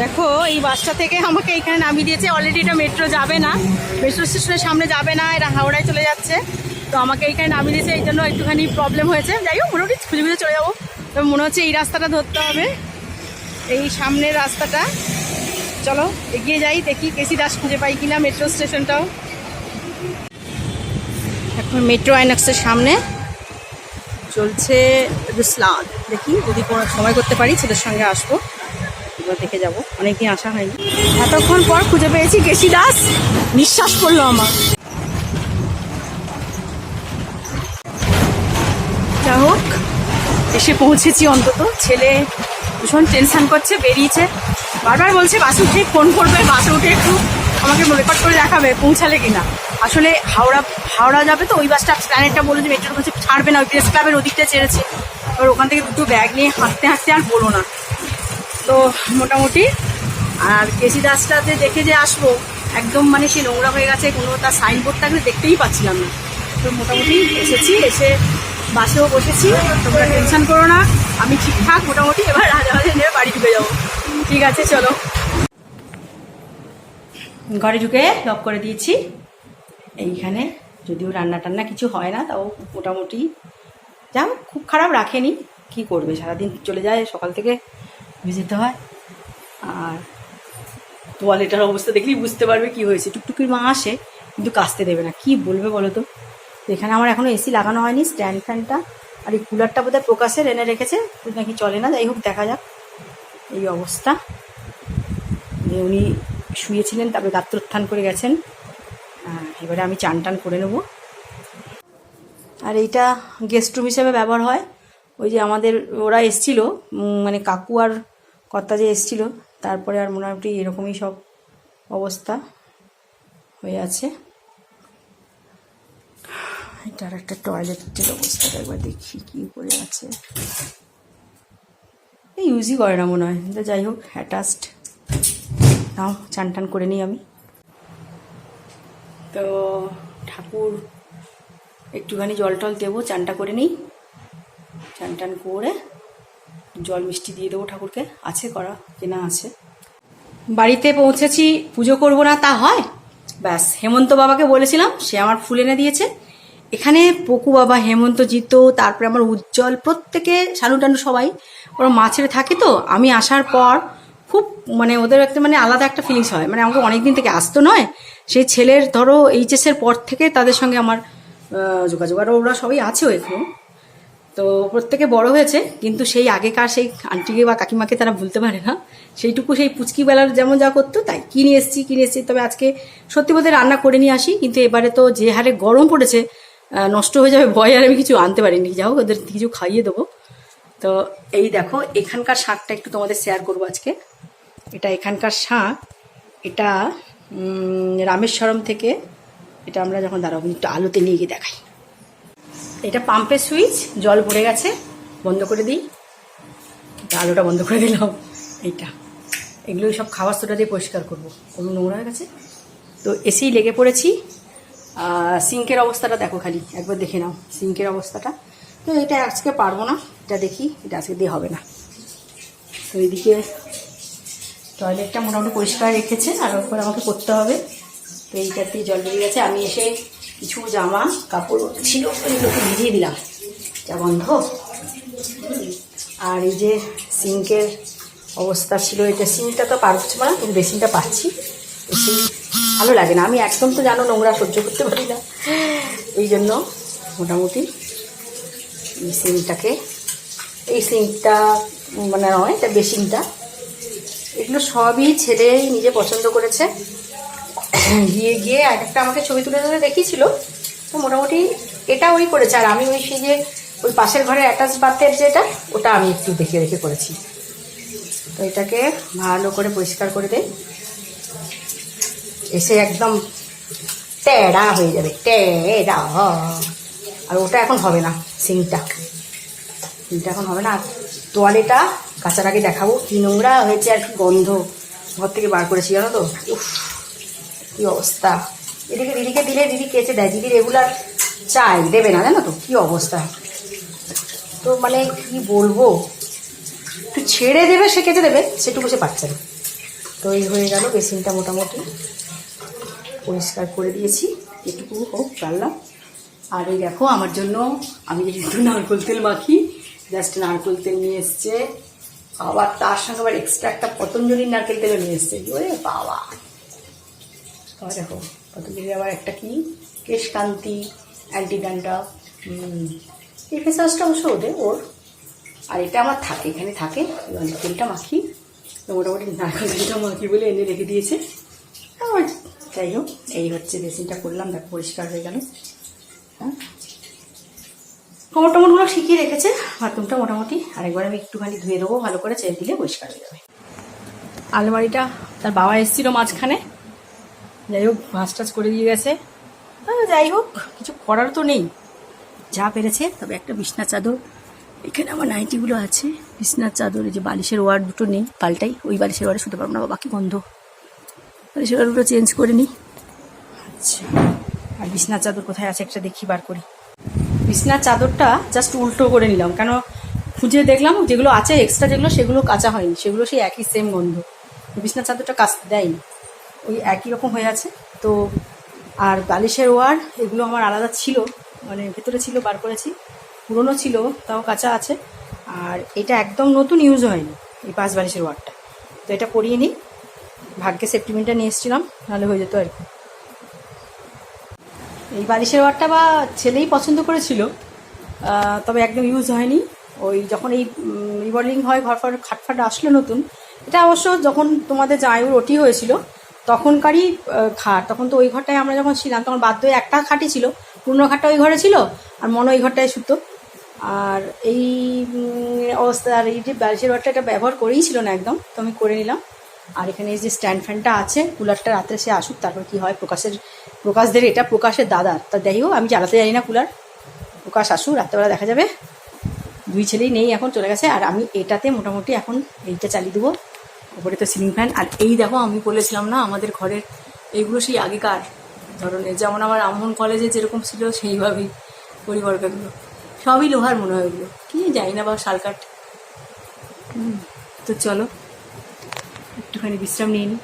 দেখো, এই বাসটা থেকে আমাকে এখানে নামিয়ে দিয়েছে। অলরেডি এটা মেট্রো যাবে না। মেট্রো স্টেশনের সামনে যাবে না এটা হাওড়ায় চলে যাচ্ছে। তো আমাকে এখানে নামিয়ে দিয়েছে, এই জন্য একটুখানি প্রবলেম হয়েছে। যাই হোক, মোটামুটি খুঁজে খুঁজে চলে যাব। তবে মনে হচ্ছে এই রাস্তাটা ধরতে হবে। এই সামনের রাস্তাটা। চলো, এগিয়ে যাই, দেখি কেসি দাস খুঁজে পাই কিনা মেট্রো স্টেশনটাও এখন মেট্রো আইনক্সের সামনে চলছে রুসলান দেখি যদি কোনো সময় করতে পারি ছেলের সঙ্গে আসব। এবার দেখে যাব। অনেকদিন আসা হয়নি। এতক্ষণ পর খুঁজে পেয়েছি কেসি দাস নিঃশ্বাস পড়ল আমার। যা হোক, এসে পৌঁছেছি অন্তত। ছেলে ভীষণ টেনশন করছে, বেরিয়েছে। বারবার বলছে, বাসে উঠে ফোন করবে, বাসে উঠে একটু আমাকে রেকর্ড করে দেখাবে, পৌঁছালে কিনা। আসলে হাওড়া হাওড়া যাবে তো, ওই বাসটা প্ল্যানেটটা বলে যে মেট্রোর কাছে ছাড়বে না, ওই প্রেস ক্লাবের ওদিকটা ছেড়েছে। এবার ওখান থেকে দুটো ব্যাগ নিয়ে হাঁটতে হাঁটতে আর বলো না। তো মোটামুটি। আর কেসি দাসটাতে দেখে যে আসব, একদম মানে সে নোংরা হয়ে গেছে, কোনো তার সাইনবোর্ড থাকলে দেখতেই পাচ্ছিলাম না। তো মোটামুটি এসেছি, এসে বাসেও বসেছি, তোমরা টেনশন করো না, আমি ঠিকঠাক মোটামুটি এবার রাজাবাজে নিয়ে বাড়ি ঢুকে যাব। ঠিক আছে, চলো। ঘরে ঢুকে লক করে দিয়েছি। এইখানে যদিও রান্না টান্না কিছু হয় না, তাও মোটামুটি। যাও খুব খারাপ রাখেনি, কি করবে, সারাদিন চলে যায়, সকাল থেকে যেতে হয়? আর তোয়ালেটার অবস্থা দেখলেই বুঝতে পারবে কি হয়েছে। টুকটুকির মা আসে, কিন্তু কাচতে দেবে না। কি বলবে বলো তো? এখানে আমার এখনও এসি লাগানো হয়নি স্ট্যান্ড ফ্যানটা আর এই কুলারটা বোধহয় প্রকাশের এনে রেখেছে নাকি চলে না। যাই হোক, দেখা যাক এই অবস্থা। উনি শুয়েছিলেন, তারপরে গাত্রোত্থান করে গেছেন। এবারে আমি চান টান করে নেব। আর এইটা গেস্ট রুম হিসেবে ব্যবহার হয়। ওই যে আমাদের ওরা এসছিল মানে কাকু আর কর্তা যে এসছিল, তারপরে আর মোটামুটি এরকমই সব অবস্থা হয়ে আছে। এটার একটা টয়লেটের অবস্থাটা একবার দেখি কি করে আছে। এই ইউজই করে না মনে হয়। তো যাই হোক অ্যাটাচড নাও চান টান করে নিই আমি। তো ঠাকুর, একটুখানি জল টল দেবো, চানটা করে নিই। চান টান করে জল মিষ্টি দিয়ে দেবো ঠাকুরকে। আছে করা, কেনা আছে। বাড়িতে পৌঁছেছি, পুজো করব না, তা হয়? ব্যাস, হেমন্ত বাবাকে বলেছিলাম, সে আমার ফুল এনে দিয়েছে। এখানে পকু বাবা, হেমন্ত, জিত, তারপরে আমার উজ্জ্বল, প্রত্যেকে সানু টানু সবাই। ওরা মাছের থাকে তো, আমি আসার পর খুব মানে ওদের একটা মানে আলাদা একটা ফিলিংস হয়। মানে আমাকে অনেক দিন থেকে আসতো নয়, সেই ছেলের ধরো এইচএসের পর থেকে তাদের সঙ্গে আমার যোগাযোগ। আর ওরা সবাই আছেও এখনও তো প্রত্যেকে বড় হয়েছে, কিন্তু সেই আগেকার সেই আন্টিকে বা কাকিমাকে তারা ভুলতে পারে না। সেইটুকু সেই পুচকি বেলার যেমন যা করতো, তাই কিনে এসেছি কিনে এসেছি, তবে আজকে সত্যি বলতে রান্না করে নিয়ে আসি, কিন্তু এবারে তো যে হারে গরম পড়েছে নষ্ট হয়ে যাবে ভয় আর আমি কিছু আনতে পারিনি। যাও ওদের কিছু খাইয়ে দেবো। তো এই দেখো, এখানকার শাকটা একটু তোমাদের শেয়ার করব আজকে। এটা এখানকার শাক, এটা রামেশ্বরম থেকে, এটা আমরা যখন দাঁড়াবো, একটু আলোতে নিয়ে গিয়ে দেখাই। এটা পাম্পের সুইচ জল পড়ে গেছে, বন্ধ করে দিই। আলোটা বন্ধ করে দিলাম, এইটা। এগুলো সব খাবার সোটা দিয়ে পরিষ্কার করব। কোনো নোংরা হয়ে গেছে? তো এসেই লেগে পড়েছি। সিঙ্কের অবস্থাটা দেখো খালি, একবার দেখে নাও সিঙ্কের অবস্থাটা। তো এটা আজকে পারব না, এটা দেখি, এটা আজকে দিয়ে হবে না। তো এইদিকে টয়লেটটা মোটামুটি পরিষ্কার রেখেছে, আর ওপর আমাকে করতে হবে। তো এইটার দিয়ে জল বেরিয়ে গেছে। আমি এসে কিছু জামা, কাপড় ছিল ওইগুলোকে ভিজিয়ে দিলাম। যা বন্ধ। আর এই যে সিঙ্কের অবস্থা ছিল, এটা সিঙ্কটা তো পারছি না কিন্তু বেসিনটা পাচ্ছি। তো ভালো লাগে না। আমি একদম তো জানো নোংরা সহ্য করতে পারি না। এই জন্য মোটামুটি এই সিঙ্কটাকে, এই সিঙ্কটা মানে নয়, এটা বেসিনটা। এগুলো সবই ছেলে নিজে পছন্দ করেছে। গিয়ে গিয়ে এক একটা আমাকে ছবি তুলে তুলে দেখিয়েছিল। তো মোটামুটি এটা ওই করেছে। আর আমি ওই সেই যে ওই পাশের ঘরে অ্যাটাচ বাথের যেটা, ওটা আমি একটু দেখে দেখে করেছি। তো এটাকে ভালো করে পরিষ্কার করে দেয় এসে একদম টেরা হয়ে যাবে। টেরা। আর ওটা এখন হবে না, সিংটা। সিংটা এখন হবে না। তোয়ালেটা আগে দেখাবো। কি নোংরা হয়েছে আর কি গন্ধ। ঘর থেকে বার করেছি, জানো তো? উফ। কি অবস্থা? এদিকে দিদিকে দিলে, দিদি কেচে দেয়। দিদি রেগুলার চাই, দেবে না, জানো তো? কি অবস্থা? তো মানে কি বলব? একটু ছেড়ে দেবে, সে কেচে দেবে, সেটুকু সে পাচ্ছে না। তো এই হয়ে গেল বেসিনটা মোটামুটি পরিষ্কার করে দিয়েছি। এটুকু হোক পারলাম আর এই দেখো, আমার জন্য আমি যদি একটু নারকোল তেল মাখি জাস্ট নারকোল তেল নিয়ে এসছে। আবার তার সঙ্গে আবার এক্সট্রা একটা পতঞ্জলির নারকেল তেলও নিয়ে এসছে। ওরে বাবা! আবার দেখো পতঞ্জলির আবার একটা কি? কেশকান্তি অ্যান্টি ডান্ডা এই ফেস ওয়াশটা অবশ্য ওদের ওর। আর এটা আমার থাকে এখানে থাকে। অনেক তেলটা মাখি। মোটামুটি নারকেল তেলটা মাখি বলে এনে রেখে দিয়েছে। আমার যাই হোক এই হচ্ছে বেসিনটা করলাম দেখো পরিষ্কার হয়ে গেল। হ্যাঁ। কোমর টমরগুলো শিখিয়ে রেখেছে বাথরুমটা মোটামুটি আরেকবার আমি একটুখানি ধুয়ে দেবো ভালো করে চেয়ে দিলে পরিষ্কার হয়ে যাবে। আলমারিটা তার বাবা এসেছিল মাঝখানে। যাই হোক ভাঁজ টাজ করে দিয়ে গেছে। যাই হোক, কিছু করার তো নেই। যা পেরেছে, তবে একটা বিছনা চাদর। এখানে আমার নাইটিগুলো আছে। বিছনার চাদর, এই যে বালিশের ওয়ার দুটো নেই, পাল্টাই। ওই বালিশের ওয়ারে শুতে পারব না, বাবা, কি বন্ধ বালিশের ওয়ারগুলো চেঞ্জ করে নিই আচ্ছা আর বিছনার চাদর কোথায় আছে একটা দেখি, বার করি। বিছনার চাদরটা জাস্ট উল্টো করে নিলাম। কেন, খুঁজে দেখলাম, যেগুলো আছে এক্সট্রা যেগুলো, সেগুলো কাঁচা হয়নি। সেগুলো সেই একই সেম গন্ধ। বিছনার চাদরটা কাচ দেয়নি। ওই একই রকম হয়ে আছে। তো, আর বালিশের ওয়ার, এগুলো আমার আলাদা ছিল। মানে ভেতরে ছিল, বার করেছি। পুরনো ছিল, তাও কাঁচা আছে। আর এটা একদম নতুন ইউজ হয়নি, এই পাঁচ বালিশের ওয়ারটা। তো এটা পরিয়ে নিই। ভাগ্যে সেফটিমিনটা নিয়ে এসেছিলাম, নাহলে হয়ে যেত আর কি। এই বালিশের ওয়ারটা বা ছেলেই পছন্দ করেছিল তবে একদম ইউজ হয়নি। ওই যখন এই রিভলিং হয় ঘর ফর খাটফাট আসলো নতুন, এটা অবশ্য যখন তোমাদের জায়ুর ওটি হয়েছিল তখনকারই খাট। তখন তো ওই ঘরটায় আমরা যখন ছিলাম, তখন বাধ্য একটা খাটই ছিল। পুরনো খাটটা ওই ঘরে ছিল, আর মনে ওই ঘরটায় শুতো। আর এই অবস্থা, আর এই যে বালিশের ঘরটা এটা ব্যবহার করেই ছিল না একদম, তো আমি করে নিলাম। আর এখানে এই যে স্ট্যান্ড ফ্যানটা আছে, কুলারটা রাত্রে সে আসুক, তারপর কি হয়, প্রকাশের, প্রকাশদের এটা প্রকাশের দাদার তা যাই হোক, আমি চালাতে জানি না কুলার। প্রকাশ আসুক, রাত্রেবেলা দেখা যাবে। দুই ছেলেই নেই এখন, চলে গেছে। আর আমি এটাতে মোটামুটি এখন এইটা চালিয়ে দেবো। উপরে তো সিলিং ফ্যান আর এই দেখো আমি বলেছিলাম না আমাদের ঘরের এইগুলো সেই আগেকার ধরনের। যেমন আমার আমন কলেজে যেরকম ছিল সেইভাবেই পরিবর্তনগুলো। সবই লোহার মনে হয় ওগুলো কি জানি না বা শালকাট হুম, তো চলো একটুখানি বিশ্রাম নিয়ে নিই